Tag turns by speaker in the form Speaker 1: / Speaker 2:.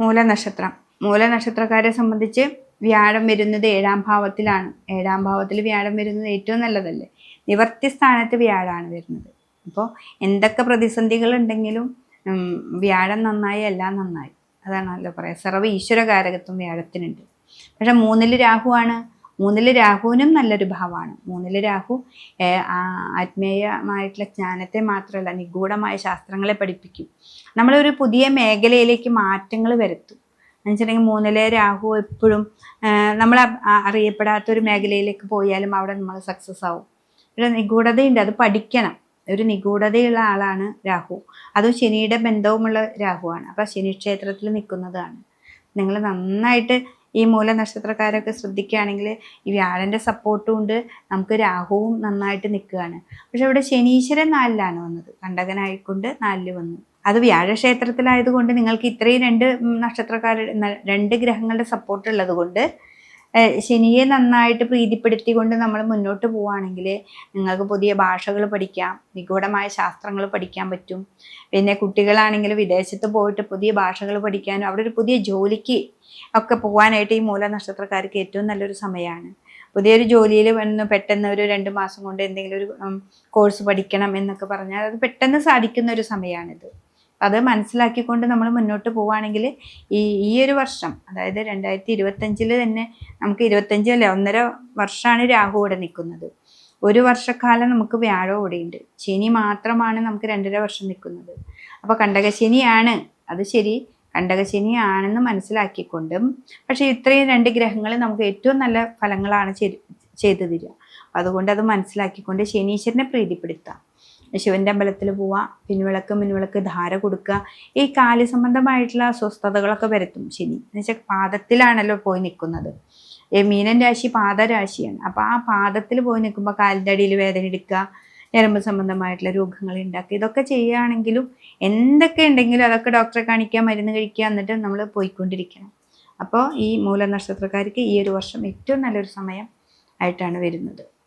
Speaker 1: മൂലനക്ഷത്രം. മൂലനക്ഷത്രക്കാരെ സംബന്ധിച്ച് വ്യാഴം വരുന്നത് ഏഴാം ഭാവത്തിലാണ്. ഏഴാം ഭാവത്തിൽ വ്യാഴം വരുന്നത് ഏറ്റവും നല്ലതല്ലേ? നിവർത്തി സ്ഥാനത്ത് വ്യാഴമാണ് വരുന്നത്. അപ്പോൾ എന്തൊക്കെ പ്രതിസന്ധികൾ ഉണ്ടെങ്കിലും വ്യാഴം നന്നായി എല്ലാം നന്നായി. അതാണല്ലോ പറയാം. സർവ ഈശ്വരകാരകത്വം വ്യാഴത്തിനുണ്ട്. പക്ഷെ മൂന്നിൽ രാഹുവാണ്. മൂന്നിൽ രാഹുവിനും നല്ലൊരു ഭാവമാണ് മൂന്നിൽ രാഹു ആത്മീയമായിട്ടുള്ള ജ്ഞാനത്തെ മാത്രമല്ല നിഗൂഢമായ ശാസ്ത്രങ്ങളെ പഠിപ്പിക്കും. നമ്മളൊരു പുതിയ മേഖലയിലേക്ക് മാറ്റങ്ങൾ വരുത്തും. എന്നുവെച്ചിട്ടുണ്ടെങ്കിൽ മൂന്നിലെ രാഹു എപ്പോഴും നമ്മൾ അറിയപ്പെടാത്ത ഒരു മേഖലയിലേക്ക് പോയാലും അവിടെ നമ്മൾ സക്സസ് ആവും. ഒരു നിഗൂഢതയുണ്ട് അത് പഠിക്കണം. ഒരു നിഗൂഢതയുള്ള ആളാണ് രാഹു. അതും ശനിയുടെ ബന്ധവുമുള്ള രാഹുവാണ്. അപ്പോൾ ശനി ക്ഷേത്രത്തിൽ നിൽക്കുന്നതാണ് നിങ്ങൾ നന്നായിട്ട് ഈ മൂല നക്ഷത്രക്കാരൊക്കെ ശ്രദ്ധിക്കുകയാണെങ്കിൽ ഈ വ്യാഴന്റെ സപ്പോർട്ടും ഉണ്ട്. നമുക്ക് രാഹുവും നന്നായിട്ട് നിൽക്കുകയാണ്. പക്ഷെ ഇവിടെ ശനീശ്വരൻ നാലിലാണ് വന്നത്. കണ്ടകനായിക്കൊണ്ട് നാലിൽ വന്നു. അത് വ്യാഴക്ഷേത്രത്തിലായതുകൊണ്ട് നിങ്ങൾക്ക് ഇത്രയും രണ്ട് നക്ഷത്രക്കാരുടെ രണ്ട് ഗ്രഹങ്ങളുടെ സപ്പോർട്ട് ഉള്ളത് കൊണ്ട് ശനിയെ നന്നായിട്ട് പ്രീതിപ്പെടുത്തിക്കൊണ്ട് നമ്മൾ മുന്നോട്ട് പോവുകയാണെങ്കിൽ നിങ്ങൾക്ക് പുതിയ ഭാഷകൾ പഠിക്കാം നിഗൂഢമായ ശാസ്ത്രങ്ങൾ പഠിക്കാൻ പറ്റും. പിന്നെ കുട്ടികളാണെങ്കിൽ വിദേശത്ത് പോയിട്ട് പുതിയ ഭാഷകൾ പഠിക്കാനും അവിടെ ഒരു പുതിയ ജോലിക്ക് ഒക്കെ പോകാനായിട്ട് ഈ മൂല നക്ഷത്രക്കാർക്ക് ഏറ്റവും നല്ലൊരു സമയമാണ്. പുതിയൊരു ജോലിയിൽ വന്ന് പെട്ടെന്ന് ഒരു രണ്ട് മാസം കൊണ്ട് എന്തെങ്കിലും ഒരു കോഴ്സ് പഠിക്കണം എന്നൊക്കെ പറഞ്ഞാൽ അത് പെട്ടെന്ന് സാധിക്കുന്ന ഒരു സമയമാണിത്. അത് മനസ്സിലാക്കിക്കൊണ്ട് നമ്മൾ മുന്നോട്ട് പോവുകയാണെങ്കിൽ ഈ ഈ ഒരു വർഷം അതായത് രണ്ടായിരത്തി ഇരുപത്തഞ്ചിൽ തന്നെ നമുക്ക് ഇരുപത്തഞ്ച് അല്ല ഒന്നര വർഷമാണ് രാഹു ഇവിടെ നിൽക്കുന്നത്. ഒരു വർഷക്കാലം നമുക്ക് വ്യാഴം ഇവിടെയുണ്ട് ശനി മാത്രമാണ് നമുക്ക് രണ്ടര വർഷം നിൽക്കുന്നത്. അപ്പോൾ കണ്ടകശനിയാണ്. അത് ശരി കണ്ടകശനിയാണെന്ന് മനസ്സിലാക്കിക്കൊണ്ടും പക്ഷേ ഇത്രയും രണ്ട് ഗ്രഹങ്ങൾ നമുക്ക് ഏറ്റവും നല്ല ഫലങ്ങളാണ് ചെയ്തു തരിക. അതുകൊണ്ട് അത് മനസ്സിലാക്കിക്കൊണ്ട് ശനീശ്വരനെ പ്രീതിപ്പെടുത്താം. ശിവന്റെ അമ്പലത്തിൽ പോവാം പിൻവിളക്ക് മിൻവിളക്ക് ധാര കൊടുക്കുക ഈ കാലി സംബന്ധമായിട്ടുള്ള അസ്വസ്ഥതകളൊക്കെ വരുത്തും ശനി. എന്ന് വെച്ചാൽ പാദത്തിലാണല്ലോ പോയി നിൽക്കുന്നത്. മീനൻ രാശി പാദരാശിയാണ്. അപ്പോൾ ആ പാദത്തിൽ പോയി നിൽക്കുമ്പോൾ കാലിന്റെ അടിയിൽ വേദന എടുക്കുക ഞരമ്പ് സംബന്ധമായിട്ടുള്ള രോഗങ്ങൾ ഉണ്ടാക്കുക ഇതൊക്കെ ചെയ്യുകയാണെങ്കിലും എന്തൊക്കെ ഉണ്ടെങ്കിലും അതൊക്കെ ഡോക്ടറെ കാണിക്കുക മരുന്ന് കഴിക്കുക എന്നിട്ട് നമ്മൾ പോയിക്കൊണ്ടിരിക്കണം. അപ്പോൾ ഈ മൂലനക്ഷത്രക്കാർക്ക് ഈ ഒരു വർഷം ഏറ്റവും നല്ലൊരു സമയം ആയിട്ടാണ് വരുന്നത്.